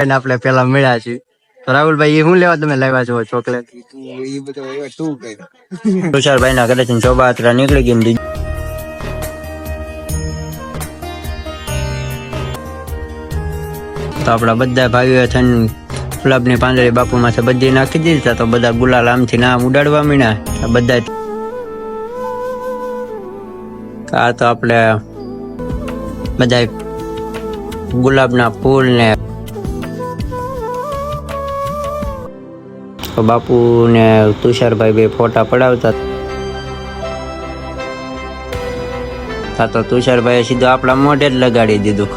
અને આપણે પેલા મળ્યા છીએ તો રાહુલભાઈ એ શું લેવા તમે લાવ્યા છો ચોકલેટ એ એવા તું કઈ તુષારભાઈ ના ઘરેથી શોભાયાત્રા નીકળી ગઈ ને તો આપણા બધા ભાઈઓ થઈને ગુલાબની પાંદડી માથે બધી નાખી દીધા તો બધા ગુલાલ આમથી નામ ઉડાડવા મીણા બધા આ તો આપણે બધા ગુલાબના ફૂલ ને તો બાપુ ને તુષારભાઈ બે ફોટા પડાવતા. હતા તો તુષારભાઈ સીધું આપણા મોઢે જ લગાડી દીધું.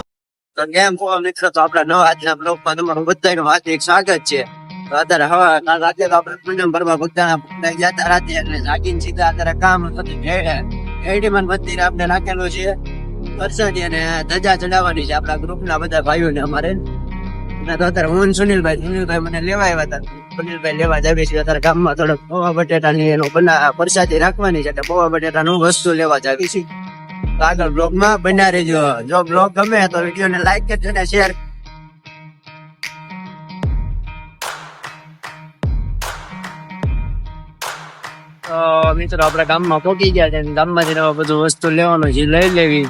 તો કેમ છો મિત્રો, તો આપણા નવા આજના બ્લોગમાં તમારું બધાનું હાર્દિક સ્વાગત છે. અત્યારે હવે કાલ રાતે તો આપણે પૂનમ ભરવા બધાના ભક્તાઈ જતા રાતે એટલે જાગીને સીધા અત્યારે કામ હતું એડીમાન મંદિર આપણે નાખેલું છે. વરસાદી અને ધજા ચડાવવાની છે આપણા ગ્રુપના બધા ભાઈઓને અમારે. તો અત્યારે હું સુનિલભાઈ સુનિલભાઈ મને લેવા આવ્યા હતા. સુનિલભાઈ લેવા જાવી છે અત્યારે ગામમાં થોડોક પૌવા બટેટાની એનો બના પરસાદી રાખવાની છે એટલે પૌવા બટેટાનું વસ્તુ લેવા જાવી છે તો આગળ બ્લોગમાં બન્યા રહેજો. જો બ્લોગ ગમે તો વિડીયોને લાઈક કરજો ને શેર મિત્રો, આપણા ગામમાં પોકી ગયા છે ગામમાંથી બધું વસ્તુ લેવાનું છે, લઈ લેવી.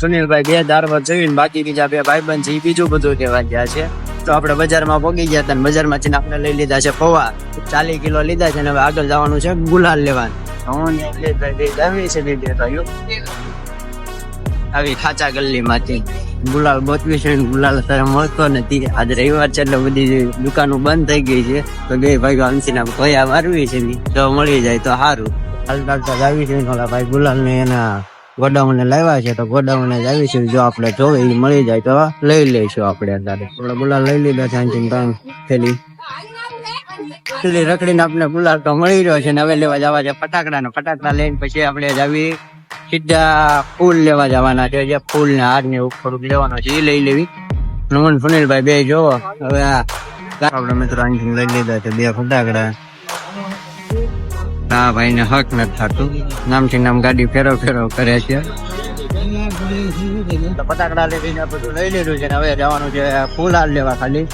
સુનિલભાઈ બે દારવા જોઈને બાકી બીજા બે ભાઈ બંધ છે બીજું બધું લેવા ગયા છે. તો આપણે બજારમાં પહોંચી ગયા હતા અને જઈને આપણે લઈ લીધા છે પૌવા. ચાલીસ કિલો લીધા છે અને હવે આગળ જવાનું છે ગુલાલ લેવાનું ને જાવી છે આવી ખાચા ગલ્લી માંથી ગુલાલ ગોતવી છે ને ગુલાલ અત્યારે મળતો નથી. આજ રવિવાર છે એટલે બધી દુકાનો બંધ થઈ ગઈ છે. તો બે ભાઈઓ આમથી ભયા મારવી છે તો મળી જાય તો સારું. હાલ ચાલતા આવી છે ઓલા ભાઈ ગુલાલ ને એના ગોડાઉન લાવ્યા છે તો ગોડાઉન જ જો આપણે જોવે એ મળી જાય તો લઈ લઈશું આપણે અત્યારે. ગુલાલ લઈ લીધા છે અહીંથી ત્રણ થેલી. રખડીને આપણે ગુલાલ તો મળી રહ્યો છે ને હવે લેવા જવા છે ફટાકડા ને ફટાકડા લઈને પછી આપણે જાવી સીધા ફૂલ લેવા જવાના છે. જે ફૂલ ને હાર ને એવું થોડુંક લેવાનું છે એ લઈ લેવી. નમન સુનિલભાઈ બે જોવો. હવે આ આપણે મિત્રો અહીંથી લઈ લીધા છે, બે ફટાકડા. હા ભાઈ ને હક નથી થતું. નામથી નામ ગાડી ફેરો ફેરો કરે છે. ફટાકડા લઈને બધું લઈ લીધું છે હવે જવાનું છે ફૂલ હાર લેવા ખાલી.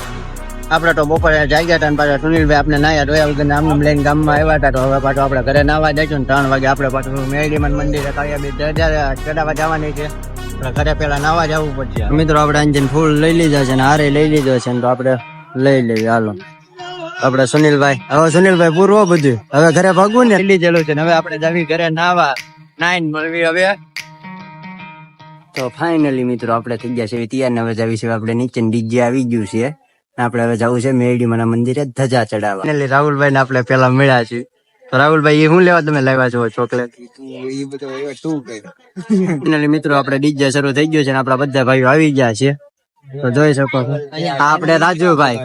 આપણે તો બપોરે જાગ્યા હતા ને પાછા સુનિલભાઈ આપણે નાયા ધોયા વગર આમ લઈને ગામમાં આવ્યા હતા તો હવે પાછું આપણે ઘરે નાવા જઈશું ને ત્રણ વાગે આપણે પાછું મેળીમાં મંદિરે કાળિયા બી ચડાવવા જવાની છે. ઘરે પેલા નાવા જવું પડશે. મિત્રો આપણે અંજન ફૂલ લઈ લીધા છે ને હારે લઈ લીધો છે ને તો આપણે લઈ લેવી હાલો. આપણે સુનિલભાઈ. હવે સુનિલભાઈ પૂરવો બધું. હવે ઘરે ભાગવું ને? લીધેલું છે હવે આપણે જવી ઘરે નાવા. નાઈન મળવી હવે. તો ફાઇનલી મિત્રો આપણે થઈ ગયા છે તૈયાર ને હવે જવી છે આપણે નીચે ડીજે આવી ગયું છે. આપણે હવે જવું છે મેરડી માના મંદિરે ધજા ચડાવવા. એટલે રાહુલભાઈ ને આપણે પેલા મળ્યા છીએ. તો રાહુલભાઈ એ હું લેવા તમે લાવ્યા છો? ચોકલેટ તું મિત્રો આપણે ડીજે શરૂ થઈ ગયો છે ને આપણા બધા ભાઈઓ આવી ગયા છે. તો જોઈ શકો છો. આપણે રાજુભાઈ.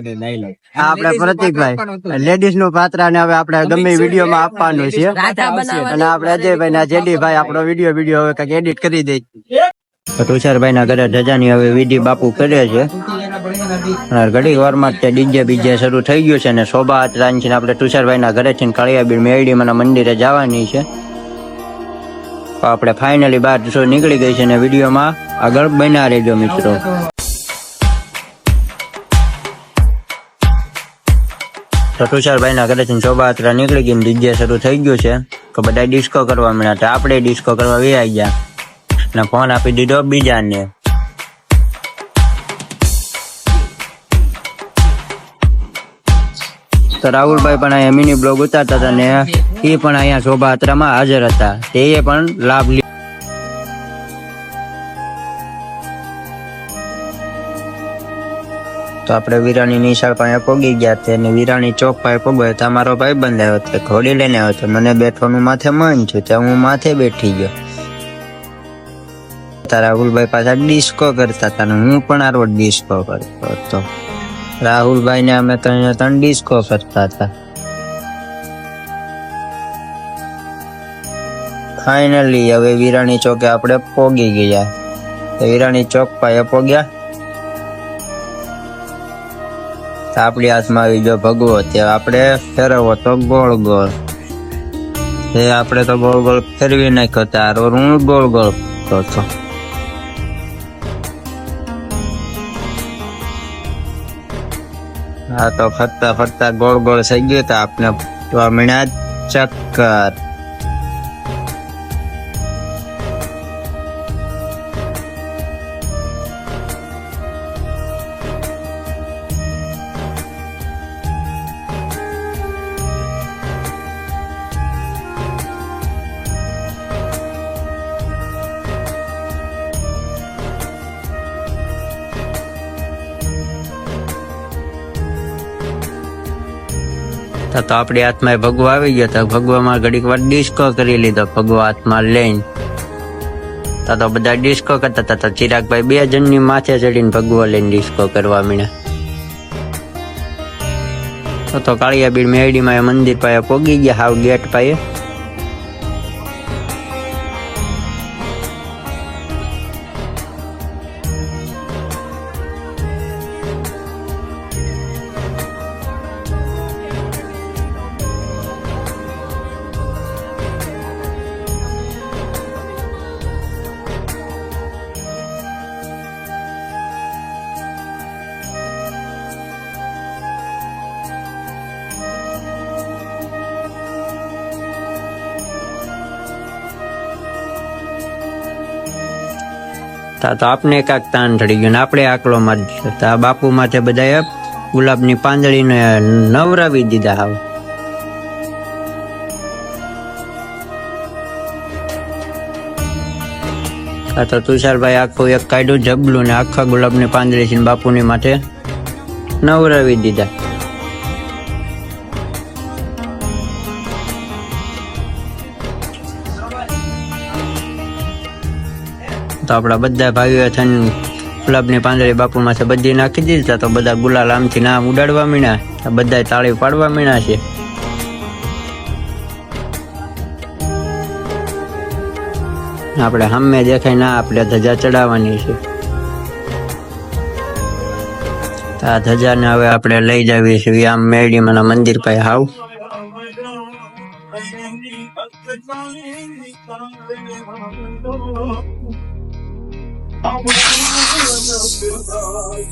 આપણે પ્રતિકભાઈ. લેડીઝનું પાત્ર ને હવે આપણે ગમે વીડિયો માં આપવાનું છે અને આપણે અજયભાઈ ના જેડીભાઈ આપણો વીડિયો વીડિયો હવે કંઈક એડિટ કરી દે. તુષારભાઈ ના ઘરે ધજાની હવે વિધિ બાપુ કરે છે. અને ઘડી વારમાં તે ડીજે બીજે શરૂ થઈ ગયું છે ને શોભા રાંચ છે આપણે તુષારભાઈ ના ઘરે થી કાળિયાબીર મેરડી મને મંદિરે જવાની છે. તો આપણે ફાઇનલી બહાર નીકળી ગઈ છે ને વિડીયોમાં આગળ બનાવી રહેજો મિત્રો. તો તુષારભાઈના ઘરેથી શોભાયાત્રા નીકળી ગઈ ડીજે શરૂ થઈ ગયું છે, તો બધા ડિસ્કો કરવા મળ્યા તો આપણે ડિસ્કો કરવા વી ગયા. ને ફોન આપી દીધો બીજાને. તો રાહુલભાઈ પણ અહીંયા મિની બ્લોગ ઉતારતા હતા ને એ પણ અહીંયા શોભાયાત્રામાં હાજર હતા. તે પણ લાભ લીધો તો આપણે વીરાણી નિશાળ પાસે પોગી ગયા તે અને વીરાની ચોક પાસે પગો તો ભાઈ બંધ આવ્યો તે ઘોડી લઈને આવ્યો તો મને બેઠવાનું માથે મન છું ત્યાં હું માથે બેઠી ગયો. તારા રાહુલભાઈ પાછા ડિસ્કો કરતા હતા ને હું પણ આરો ડિસ્કો કરતો હતો. રાહુલભાઈ ને અમે ત્રણે ત્રણ ડિસ્કો કરતા હતા. ફાઇનલી હવે વીરાણી ચોકે આપણે પોગી ગયા. વિરાણી વીરાણી ચોક પાસે પોગ્યા. આપણી હાથમાં આવી ભગવો, તે આપણે ફેરવો તો ગોળ ગોળ. એ આપણે તો ગોળ ગોળ ફેરવી નાખ્યો તારો હું ગોળ ગોળ તો છો હા તો ફરતા ફરતા ગોળ ગોળ થઈ ગયો, તો આપને તો મળ્યા ચક્કર. તો તો આપણી હાથમાં ભગવા આવી ગયો તો ભગવામાં ઘડીક વાર ડિસ્કો કરી લીધો, ભગવા હાથમાં લઈને. તો તો બધા ડિસ્કો કરતા હતા તો ચિરાગભાઈ બે જણની માથે ચડીને ભગવો લઈને ડિસ્કો કરવા મીણા તો તો કાળિયા બીડ મેડીમાં એ મંદિર પાસે પોગી ગયા, હાવ ગેટ પાસે. તા તો આપને કાંક તાન ચડી ગયું ને આપણે આકલો માં તા બાપુ માથે બધાએ ગુલાબની પાંદડીને નવરાવી દીધા હાવ. આ તો તુષારભાઈ આખું એક કાઢ્યું, જબલું ને આખા ગુલાબની પાંદડી છે બાપુની માથે નવરાવી દીધા. તો આપણા બધા ભાઈઓ થઈને ગુલાબની પાંદડી બાપુ માથે બધી નાખી દીધા તો બધા ગુલાલ આમથી નામ ઉડાડવા મીણા બધા તાળી પાડવા મીણા છે. આપણે સામે દેખાય ના આપણે ધજા ચડાવવાની છે. આ ધજાને હવે આપણે લઈ જવી છે આમ મેરડીમાં મંદિર પાસે હાવ.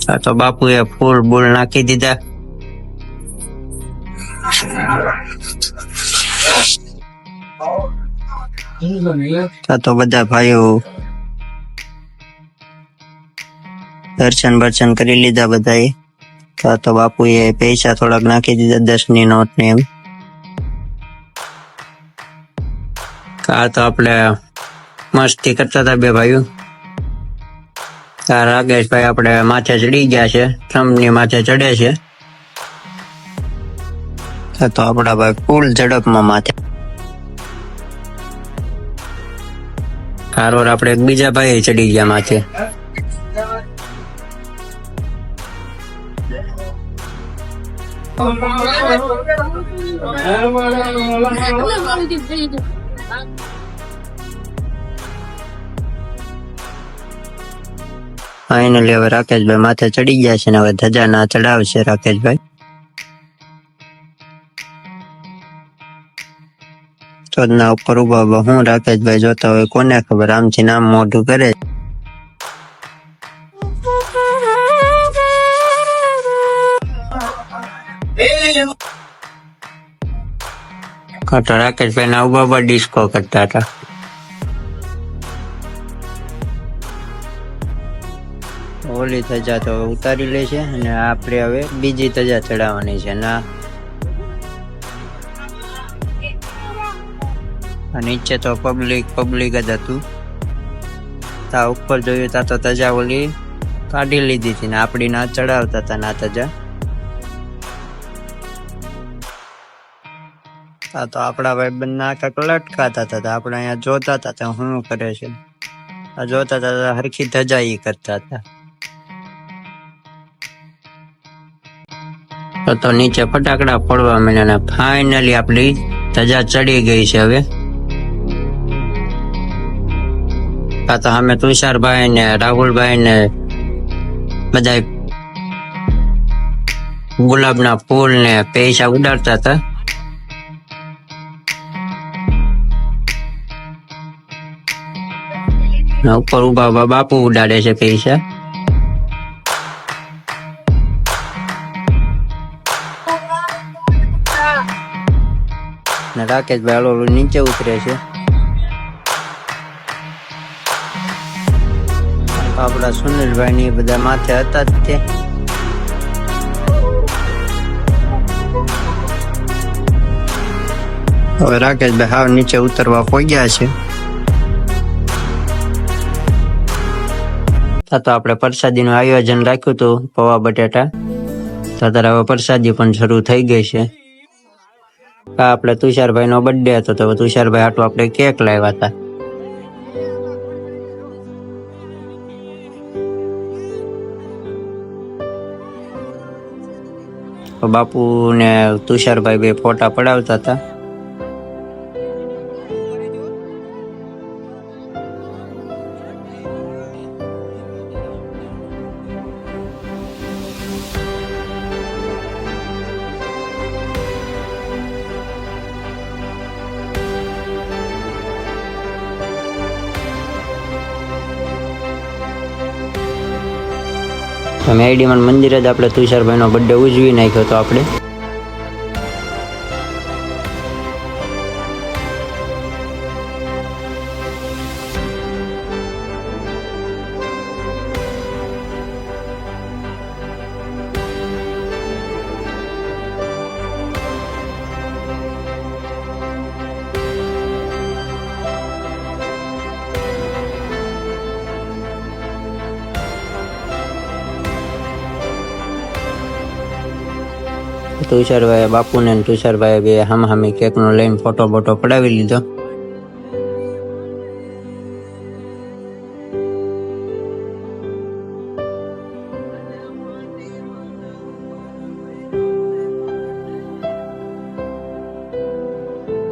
આ તો બાપુએ ફૂલ બૂલ નાખી દીધા. તો બધા ભાઈઓ દર્શન બર્શન કરી લીધા બધાએ. આ તો બાપુએ પૈસા થોડાક નાખી દીધા દસની નોટ ને એમ. આ તો આપણે મસ્તી કરતા હતા બે ભાઈઓ. રાગેશભાઈ આપણે માથે ચડી ગયા છે. ટ્રમ્પની માથે ચડે છે. તો આપણા ભાઈ ફૂલ ઝડપમાં માથે. કારોર આપણે એક બીજા ભાઈ ચડી ગયા માથે. ફાઇનલી હવે રાકેશભાઈ માથે ચડી ગયા છે ને હવે ધજા ના ચડાવશે રાકેશભાઈ. ચોદના ઉપર ઊભા ઊભા હું રાકેશભાઈ જોતા હોય કોને ખબર આમથી નામ મોઢું કરે. કાંતો રાકેશભાઈ ના ઊભા ઊભા ડિસ્કો કરતા હતા. ઓલી ધજા તો ઉતારી લે છે અને આપણે હવે બીજી ધજા ચડાવવાની છે. ના. નીચે તો પબ્લિક પબ્લિક જ હતું. તા ઉપર જોયું તા તો તજા ઓલી કાઢી લીધી હતી ને આપણી ના ચડાવતા હતા ના તજા આ તો આપણા ભાઈ બંને આખા લટકાતા હતા આપણે અહીંયા જોતા હતા શું કરે છે. આ જોતા હતા હરખી ધજા એ કરતા હતા તો તો નીચે ફટાકડા ફોડવા મળ્યા ને ફાઇનલી આપણી ધજા ચડી ગઈ છે હવે. આ તો અમે તુષારભાઈ ને રાહુલભાઈ ને બધા ગુલાબના ફૂલ ને પૈસા ઉડાડતા હતા. ઉપર ઊભા બાપુ ઉડાડે છે પૈસા. અને રાકેશભાઈ હળો નીચે ઉતરે છે. આપણા સુનિલભાઈ ની બધા માથે હતા જ તે. હવે રાકેશભાઈ હાવ નીચે ઉતરવા પહોંચ્યા છે. તો આપણે પ્રસાદી નું આયોજન રાખ્યું હતું, પૌવા બટેટા. તો હવે પ્રસાદી પણ શરૂ થઈ ગઈ છે. આ આપણે તુષારભાઈ નો બર્થડે હતો તો તુષારભાઈ આટલું આપણે કેક લાવ્યા હતા. બાપુ ને તુષારભાઈ બે ફોટા પડાવતા હતા. મેડીમાં મંદિરે જ આપણે તુષારભાઈનો બર્થડે ઉજવી નાખ્યો તો આપણે. તુષારભાઈ બાપુને તુષારભાઈ બે હામ હામી કેક નો લઈને ફોટો બોટો પડાવી લીધો.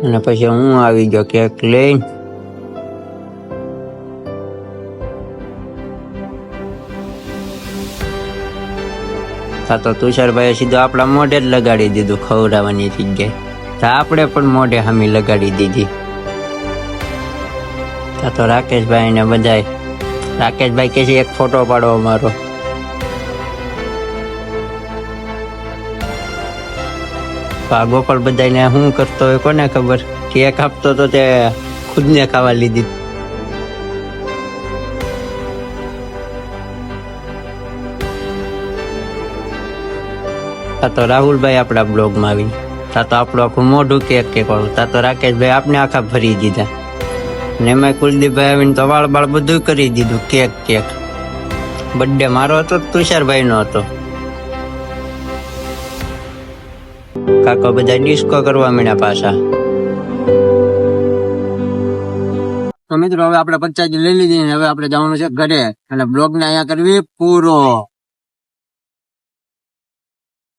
અને પછી હું આવી ગયો કેક લઈને. આ તો તુષારભાઈએ સીધું આપણા મોઢે જ લગાડી દીધું, ખવડાવવાની જગ્યાએ. તો આપણે પણ મોઢે હામી લગાડી દીધી. આ તો રાકેશભાઈ ને બધાય, રાકેશભાઈ કે છે, એક ફોટો પાડો અમારો. આ ગોપાલ બધાને શું કરતો હોય કોને ખબર? કેક આપતો તો તે ખુદને ખાવા લીધી. આ તો રાહુલભાઈ આપણા બ્લોગમાં આવી. તા તો આપણું આખું મોઢું કેક કે કોણ? તા તો રાકેશભાઈ આપને આખા ભરી દીધા. ને મેં કુલદીપભાઈ આવીને તો વાળ બાળ બધું કરી દીધું, કેક કેક. બર્થડે મારો હતો, તુષારભાઈનો હતો. કાકો બધા ડિસ્કો કરવા મીણા પાછા. તો મિત્રો, હવે આપણે પચાસ લઈ લીધી હવે આપણે જવાનું છે ઘરે. અને બ્લોગ ને અહીંયા કરવી પૂરો.